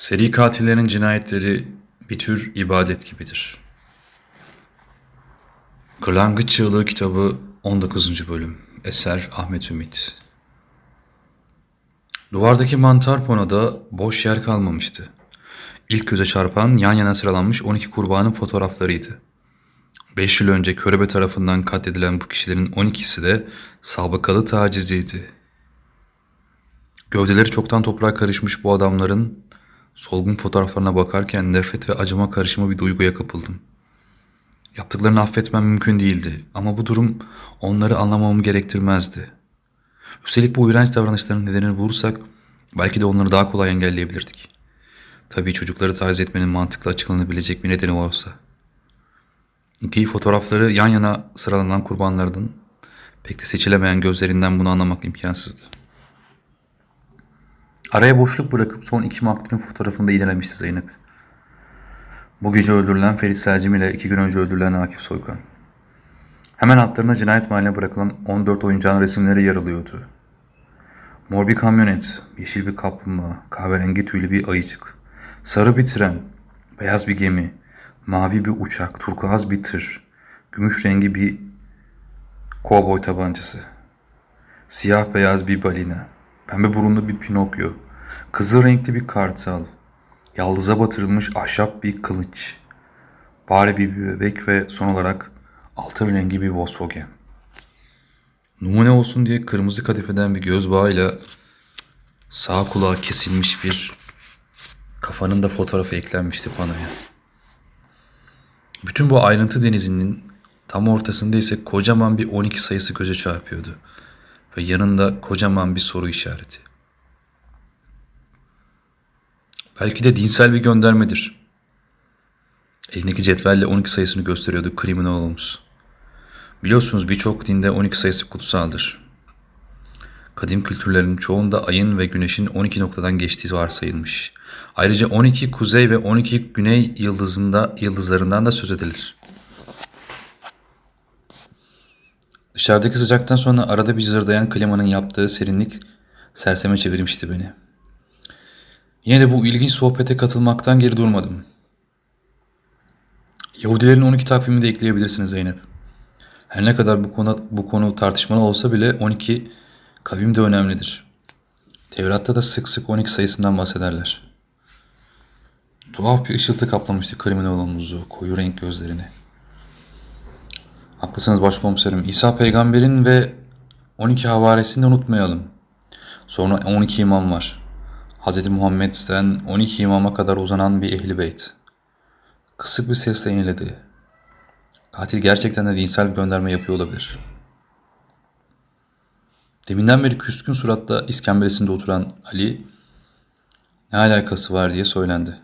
Seri katillerin cinayetleri bir tür ibadet gibidir. Kırlangıç Çığlığı kitabı 19. bölüm. Eser Ahmet Ümit. Duvardaki mantar ponada boş yer kalmamıştı. İlk göze çarpan yan yana sıralanmış 12 kurbanın fotoğraflarıydı. 5 yıl önce körebe tarafından katledilen bu kişilerin 12'si de sabıkalı tacizciydi. Gövdeleri çoktan toprağa karışmış bu adamların solgun fotoğraflarına bakarken nefret ve acıma karışımı bir duyguya kapıldım. Yaptıklarını affetmem mümkün değildi ama bu durum onları anlamamı gerektirmezdi. Üstelik bu iğrenç davranışların nedenini bulursak belki de onları daha kolay engelleyebilirdik. Tabii çocukları taciz etmenin mantıklı açıklanabilecek bir nedeni olsa. İki fotoğrafları yan yana sıralanan kurbanlardan pek de seçilemeyen gözlerinden bunu anlamak imkansızdı. Araya boşluk bırakıp son iki maktulün fotoğrafını da iğnelemişti Zeynep. Bu gece öldürülen Ferit Selcim ile iki gün önce öldürülen Akif Soykan. Hemen altlarına cinayet mahalline bırakılan 14 oyuncağın resimleri yer alıyordu. Mor bir kamyonet, yeşil bir kaplumbağa, kahverengi tüylü bir ayıcık, sarı bir tren, beyaz bir gemi, mavi bir uçak, turkuaz bir tır, gümüş rengi bir kovboy tabancası, siyah beyaz bir balina, pembe burunlu bir Pinokyo, kızıl renkli bir kartal, yaldıza batırılmış ahşap bir kılıç, bari bir bebek ve son olarak altın rengi bir Volkswagen. Numune olsun diye kırmızı kadifeden bir göz bağıyla sağ kulağı kesilmiş bir kafanın da fotoğrafı eklenmişti panoya. Bütün bu ayrıntı denizinin tam ortasında ise kocaman bir 12 sayısı göze çarpıyordu ve yanında kocaman bir soru işareti. Belki de dinsel bir göndermedir. Elindeki cetvelle 12 sayısını gösteriyordu kriminalımız. Biliyorsunuz birçok dinde 12 sayısı kutsaldır. Kadim kültürlerin çoğunda ayın ve güneşin 12 noktadan geçtiği varsayılmış. Ayrıca 12 kuzey ve 12 güney yıldızında yıldızlarından da söz edilir. Dışarıdaki sıcaktan sonra arada bir zırdayan klimanın yaptığı serinlik serseme çevirmişti beni. Yine de bu ilginç sohbete katılmaktan geri durmadım. Yahudilerin 12 takvimini de ekleyebilirsiniz Zeynep. Her ne kadar bu konu, bu konu tartışmalı olsa bile 12 kavim de önemlidir. Tevrat'ta da sık sık 12 sayısından bahsederler. Tuhaf bir ışıltı kaplamıştı kriminalımızı, koyu renk gözlerini. Haklısınız başkomiserim. İsa peygamberin ve 12 havarisini de unutmayalım. Sonra 12 imam var. Hz. Muhammed'den 12 imama kadar uzanan bir ehli beyt. Kısık bir sesle inledi. Katil gerçekten de dinsel bir gönderme yapıyor olabilir. Deminden beri küskün suratla iskembelesinde oturan Ali ne alakası var diye söylendi.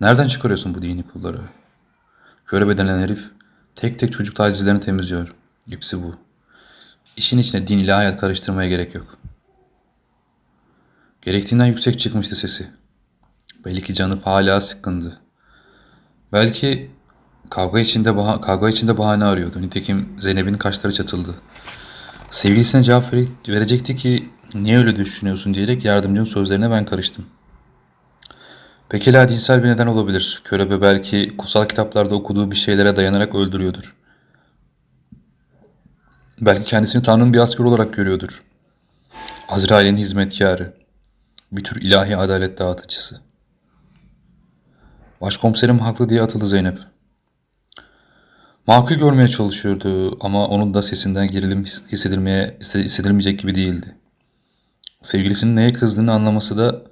Nereden çıkarıyorsun bu dini pulları? Körebe denen herif tek tek çocuk tacizlerini temizliyor. Hepsi bu. İşin içine din ile hayat karıştırmaya gerek yok. Gerektiğinden yüksek çıkmıştı sesi. Belli ki canı hala sıkkındı. Belki kavga içinde baha- kavga içinde bahane arıyordu. Nitekim Zeynep'in kaşları çatıldı. Sevgilisine cevap vere- verecekti ki niye öyle düşünüyorsun diyerek yardımcının sözlerine ben karıştım. Pekala dinsel bir neden olabilir. Körebe belki kutsal kitaplarda okuduğu bir şeylere dayanarak öldürüyordur. Belki kendisini Tanrı'nın bir asker olarak görüyordur. Azrail'in hizmetkarı. Bir tür ilahi adalet dağıtıcısı. Başkomiserim haklı diye atıldı Zeynep. Makul görmeye çalışıyordu ama onun da sesinden gerilim his- hissedilmeye hissedilmeyecek gibi değildi. Sevgilisinin neye kızdığını anlaması da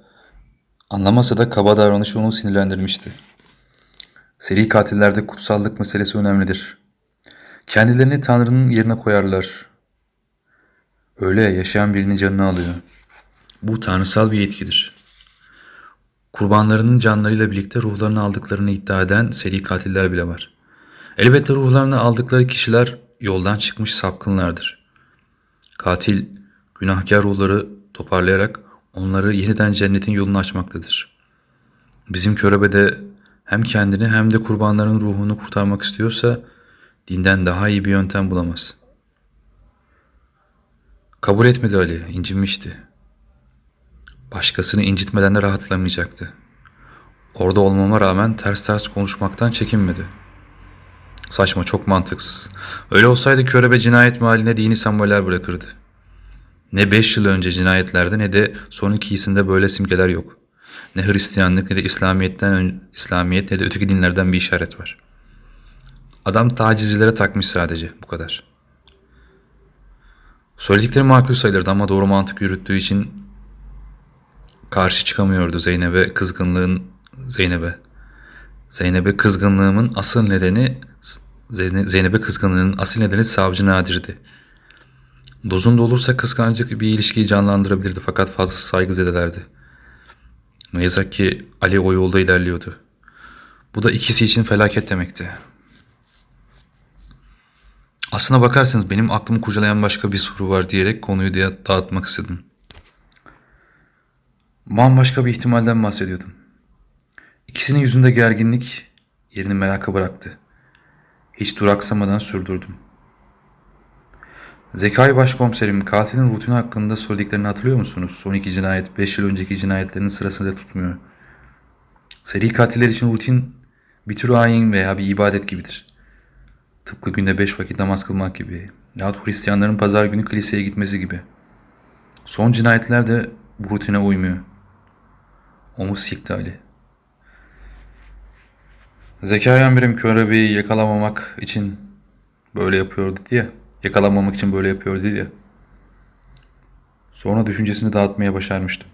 anlamasa da kaba davranışı onu sinirlendirmişti. Seri katillerde kutsallık meselesi önemlidir. Kendilerini Tanrı'nın yerine koyarlar. Öyle yaşayan birinin canını alıyor. Bu tanrısal bir yetkidir. Kurbanlarının canlarıyla birlikte ruhlarını aldıklarını iddia eden seri katiller bile var. Elbette ruhlarını aldıkları kişiler yoldan çıkmış sapkınlardır. Katil günahkar ruhları toparlayarak onları yeniden cennetin yolunu açmaktadır. Bizim körebe hem kendini hem de kurbanların ruhunu kurtarmak istiyorsa dinden daha iyi bir yöntem bulamaz. Kabul etmedi Ali, incinmişti. Başkasını incitmeden de rahatlamayacaktı. Orada olmama rağmen ters ters konuşmaktan çekinmedi. Saçma, çok mantıksız. Öyle olsaydı körebe cinayet mahalline dini semboller bırakırdı. Ne 5 yıl önce cinayetlerde ne de son ikisinde böyle simgeler yok. Ne Hristiyanlık ne de İslamiyet'ten İslamiyet ne de öteki dinlerden bir işaret var. Adam tacizcilere takmış sadece bu kadar. Söyledikleri makul sayılırdı ama doğru mantık yürüttüğü için karşı çıkamıyordu Zeynep'e kızgınlığın Zeynep'e. Zeynep'e kızgınlığımın asıl nedeni Zeyne- Zeynep'e kızgınlığının asıl nedeni savcı Nadir'di. Dozunda olursa kıskançlık bir ilişkiyi canlandırabilirdi fakat fazla saygızedelerdi. Ne yazık ki Ali o yolda ilerliyordu. Bu da ikisi için felaket demekti. Aslına bakarsanız benim aklımı kurcalayan başka bir soru var diyerek konuyu da- dağıtmak istedim. Bambaşka bir ihtimalden bahsediyordum. İkisinin yüzünde gerginlik yerini meraka bıraktı. Hiç duraksamadan sürdürdüm. Zekai Başkomiserim katilin rutini hakkında söylediklerini hatırlıyor musunuz? Son iki cinayet 5 yıl önceki cinayetlerin sırasında tutmuyor. Seri katiller için rutin bir tür ayin veya bir ibadet gibidir. Tıpkı günde beş vakit namaz kılmak gibi. Yahut Hristiyanların pazar günü kiliseye gitmesi gibi. Son cinayetler de bu rutine uymuyor. Omuz sikti Ali. Zekai amirim Körebe'yi yakalamamak için böyle yapıyor dedi ya. Yakalanmamak için böyle yapıyor dedi ya. Sonra düşüncesini dağıtmaya başarmıştım.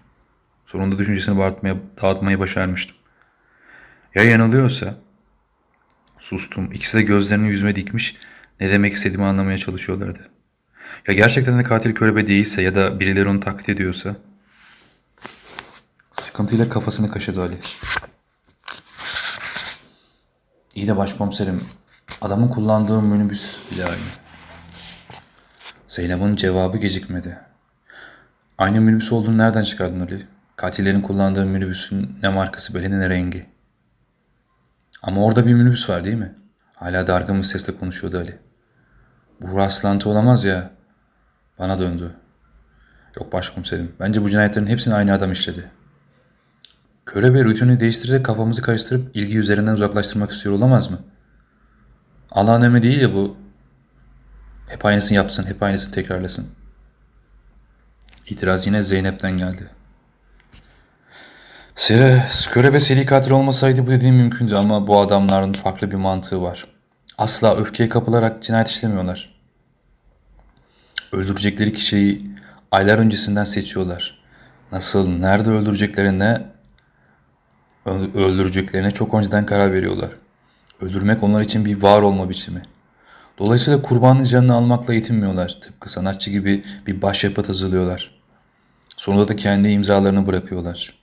Sonunda düşüncesini dağıtmaya, dağıtmayı başarmıştım. Ya yanılıyorsa? Sustum. İkisi de gözlerini yüzüme dikmiş ne demek istediğimi anlamaya çalışıyorlardı. Ya gerçekten de katil körebe değilse ya da birileri onu taklit ediyorsa? Sıkıntıyla kafasını kaşıdı Ali. İyi de başkomiserim, adamın kullandığı minibüs bile aynı. Zeynep'in cevabı gecikmedi. Aynı minibüs olduğunu nereden çıkardın Ali? Katillerin kullandığı minibüsün ne markası belli ne rengi. Ama orada bir minibüs var değil mi? Hala dargın bir sesle konuşuyordu Ali. Bu rastlantı olamaz ya. Bana döndü. Yok başkomiserim. Bence bu cinayetlerin hepsini aynı adam işledi. Köre ve rutini değiştirerek kafamızı karıştırıp ilgi üzerinden uzaklaştırmak istiyor olamaz mı? Allah'ın emri değil ya bu. Hep aynısını yapsın, hep aynısını tekrarlasın. İtiraz yine Zeynep'ten geldi. Sire, Körebe seri katil olmasaydı bu dediğim mümkündü ama bu adamların farklı bir mantığı var. Asla öfkeye kapılarak cinayet işlemiyorlar. Öldürecekleri kişiyi aylar öncesinden seçiyorlar. Nasıl, nerede öldüreceklerine, öldüreceklerine çok önceden karar veriyorlar. Öldürmek onlar için bir var olma biçimi. Dolayısıyla kurbanın canını almakla yetinmiyorlar. Tıpkı sanatçı gibi bir başyapıt hazırlıyorlar. Sonunda da kendi imzalarını bırakıyorlar.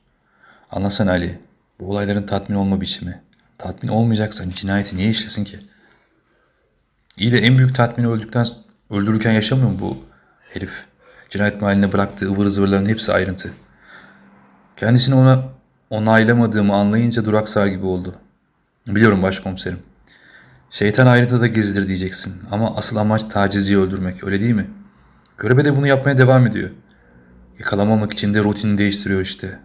Anlasana Ali, bu olayların tatmin olma biçimi. Tatmin olmayacaksan cinayeti niye işlesin ki? İyi de en büyük tatmini öldükten, öldürürken yaşamıyor mu bu herif? Cinayet mahalline bıraktığı ıvır zıvırların hepsi ayrıntı. Kendisini ona onaylamadığımı anlayınca duraksar gibi oldu. Biliyorum başkomiserim. Şeytan ayrıntıda gezidir diyeceksin ama asıl amaç tacizciyi öldürmek öyle değil mi? Görebe de bunu yapmaya devam ediyor. Yakalamamak için de rutinini değiştiriyor işte.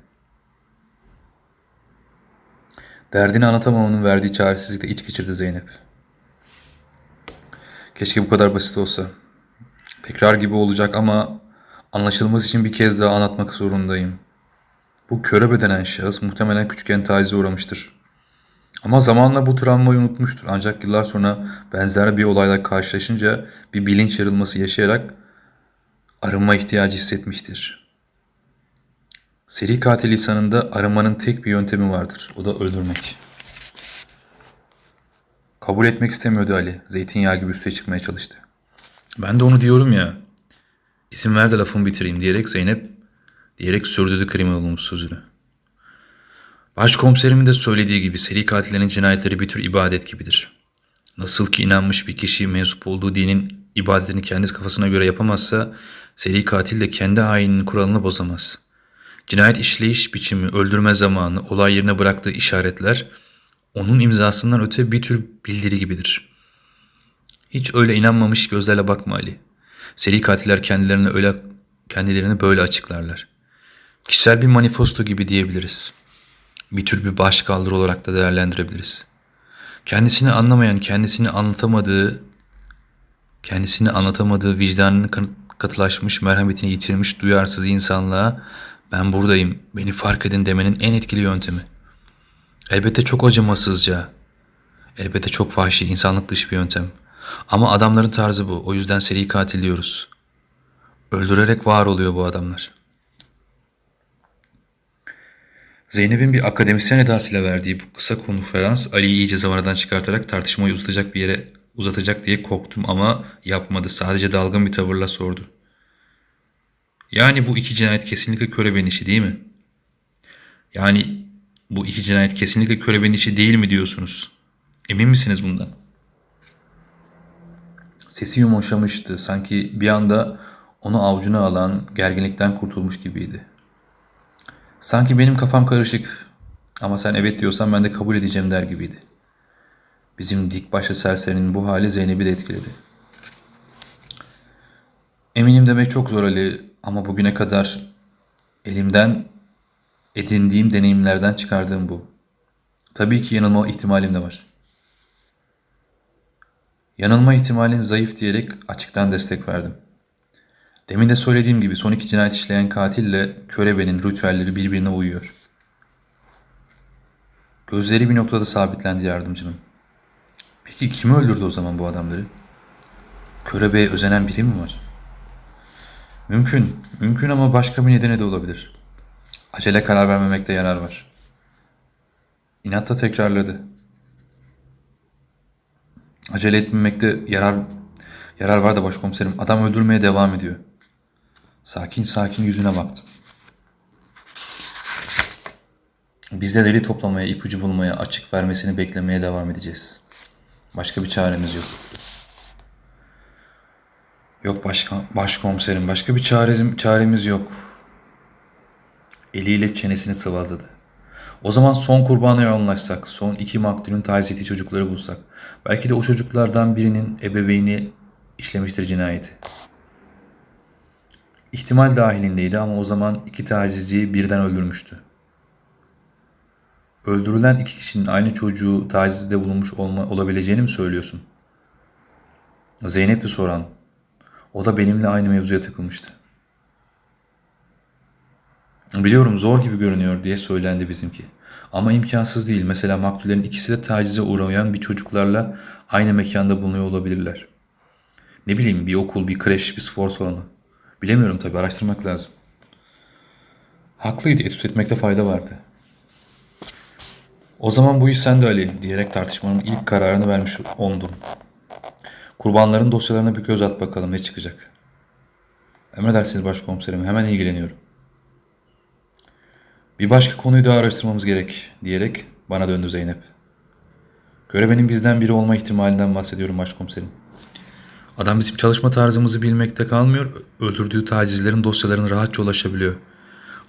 Derdini anlatamamanın verdiği çaresizlikle iç geçirdi Zeynep. Keşke bu kadar basit olsa. Tekrar gibi olacak ama anlaşılması için bir kez daha anlatmak zorundayım. Bu körebe denen şahıs muhtemelen küçükken tacize uğramıştır. Ama zamanla bu travmayı unutmuştur. Ancak yıllar sonra benzer bir olayla karşılaşınca bir bilinç yarılması yaşayarak arınma ihtiyacı hissetmiştir. Seri katil lisanında arınmanın tek bir yöntemi vardır. O da öldürmek. Kabul etmek istemiyordu Ali. Zeytinyağı gibi üstüne çıkmaya çalıştı. Ben de onu diyorum ya. İsim ver de lafımı bitireyim diyerek Zeynep diyerek sürdürdü kriminalın sözünü. Başkomiserimin de söylediği gibi seri katillerin cinayetleri bir tür ibadet gibidir. Nasıl ki inanmış bir kişi mensup olduğu dinin ibadetini kendi kafasına göre yapamazsa, seri katil de kendi ayininin kuralını bozamaz. Cinayet işleyiş biçimi, öldürme zamanı, olay yerine bıraktığı işaretler, onun imzasından öte bir tür bildiri gibidir. Hiç öyle inanmamış gözlerle bakma Ali. Seri katiller kendilerini öyle kendilerini böyle açıklarlar. Kişisel bir manifesto gibi diyebiliriz. Bir tür bir başkaldırı olarak da değerlendirebiliriz. Kendisini anlamayan, kendisini anlatamadığı, kendisini anlatamadığı vicdanını katılaşmış, merhametini yitirmiş duyarsız insanlığa ben buradayım, beni fark edin demenin en etkili yöntemi. Elbette çok acımasızca, elbette çok vahşi, insanlık dışı bir yöntem. Ama adamların tarzı bu. O yüzden seri katil diyoruz. Öldürerek var oluyor bu adamlar. Zeynep'in bir akademisyen edasıyla verdiği bu kısa konferans Ali'yi iyice zamanadan çıkartarak tartışmayı uzatacak bir yere uzatacak diye korktum ama yapmadı. Sadece dalgın bir tavırla sordu. Yani bu iki cinayet kesinlikle Körebe'nin işi değil mi? Yani bu iki cinayet kesinlikle Körebe'nin işi değil mi diyorsunuz? Emin misiniz bundan? Sesi yumuşamıştı. Sanki bir anda onu avucuna alan gerginlikten kurtulmuş gibiydi. Sanki benim kafam karışık ama sen evet diyorsan ben de kabul edeceğim der gibiydi. Bizim dik başlı serserinin bu hali Zeynep'i de etkiledi. Eminim demek çok zor Ali ama bugüne kadar elimden edindiğim deneyimlerden çıkardığım bu. Tabii ki yanılma ihtimalim de var. Yanılma ihtimalin zayıf diyerek açıktan destek verdim. Demin de söylediğim gibi son iki cinayet işleyen katille Körebe'nin ritüelleri birbirine uyuyor. Gözleri bir noktada sabitlendi yardımcımın. Peki kimi öldürdü o zaman bu adamları? Körebe'ye özenen biri mi var? Mümkün, mümkün ama başka bir nedeni de olabilir. Acele karar vermemekte yarar var. İnatla tekrarladı. Acele etmemekte yarar yarar var da başkomiserim. Adam öldürmeye devam ediyor. Sakin sakin yüzüne baktım. Biz de deli toplamaya, ipucu bulmaya, açık vermesini beklemeye devam edeceğiz. Başka bir çaremiz yok. Yok başka, başkomiserim, başka bir çaremiz, çaremiz yok. Eliyle çenesini sıvazladı. O zaman son kurbana yoğunlaşsak, son iki maktulün taciz ettiği çocukları bulsak, belki de o çocuklardan birinin ebeveyni işlemiştir cinayeti. İhtimal dahilindeydi ama o zaman iki tacizciyi birden öldürmüştü. Öldürülen iki kişinin aynı çocuğu tacizde bulunmuş olma, olabileceğini mi söylüyorsun? Zeynep'ti soran. O da benimle aynı mevzuya takılmıştı. Biliyorum zor gibi görünüyor diye söylendi bizimki. Ama imkansız değil. Mesela maktullerin ikisi de tacize uğrayan bir çocuklarla aynı mekanda bulunuyor olabilirler. Ne bileyim bir okul, bir kreş, bir spor salonu. Bilemiyorum tabii araştırmak lazım. Haklıydı etüt etmekte fayda vardı. O zaman bu iş sende Ali diyerek tartışmanın ilk kararını vermiş oldum. Kurbanların dosyalarına bir göz at bakalım ne çıkacak. Emredersiniz başkomiserim hemen ilgileniyorum. Bir başka konuyu daha araştırmamız gerek diyerek bana döndü Zeynep. Görebenin bizden biri olma ihtimalinden bahsediyorum başkomiserim. Adam bizim çalışma tarzımızı bilmekte kalmıyor, öldürdüğü tacizlerin dosyalarına rahatça ulaşabiliyor.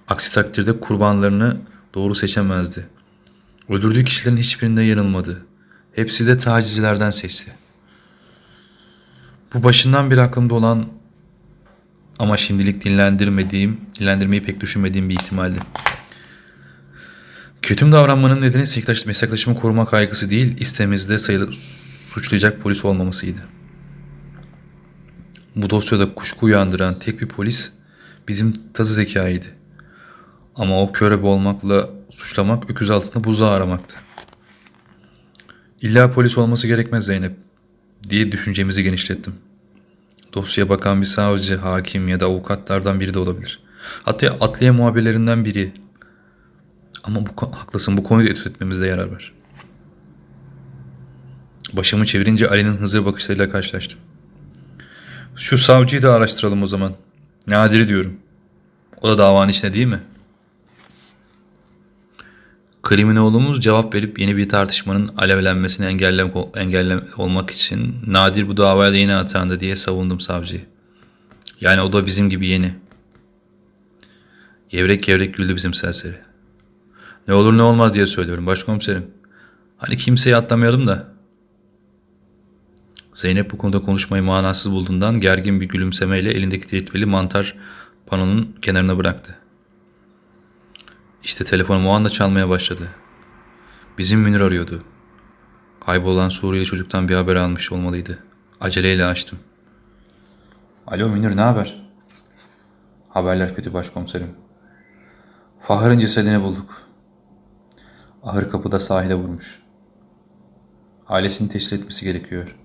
Aksi takdirde kurbanlarını doğru seçemezdi. Öldürdüğü kişilerin hiçbirinde yanılmadı. Hepsi de tacizcilerden seçti. Bu başından beri aklımda olan ama şimdilik dinlendirmediğim, dinlendirmeyi pek düşünmediğim bir ihtimaldi. Kötüm davranmanın nedeni meslektaş, meslektaşımı koruma kaygısı değil, istemizde sayılı suçlayacak polis olmamasıydı. Bu dosyada kuşku uyandıran tek bir polis bizim tazı zekayıydı. Ama o körebe olmakla suçlamak öküz altında buzağı aramaktı. İlla polis olması gerekmez Zeynep diye düşüncemizi genişlettim. Dosyaya bakan bir savcı, hakim ya da avukatlardan biri de olabilir. Hatta adliye muhabirlerinden biri. Ama bu, haklısın bu konuyu etüt etmemizde yarar var. Başımı çevirince Ali'nin hızlı bakışlarıyla karşılaştım. Şu savcıyı da araştıralım o zaman. Nadir'i diyorum. O da davanın içinde değil mi? Kriminoğlumuz cevap verip yeni bir tartışmanın alevlenmesini engellem, engellem olmak için Nadir bu davaya da yeni atandı diye savundum savcıyı. Yani o da bizim gibi yeni. Gevrek gevrek güldü bizim serseri. Ne olur ne olmaz diye söylüyorum başkomiserim. Hani kimseyi atlamayalım da. Zeynep bu konuda konuşmayı manasız bulduğundan gergin bir gülümsemeyle elindeki tritveli mantar panonun kenarına bıraktı. İşte telefonum o anda çalmaya başladı. Bizim Münir arıyordu. Kaybolan Suriyeli çocuktan bir haber almış olmalıydı. Aceleyle açtım. Alo Münir ne haber? Haberler kötü başkomiserim. Fahır'ın cesedini bulduk. Ahır kapıda sahile vurmuş. Ailesini teşhis etmesi gerekiyor.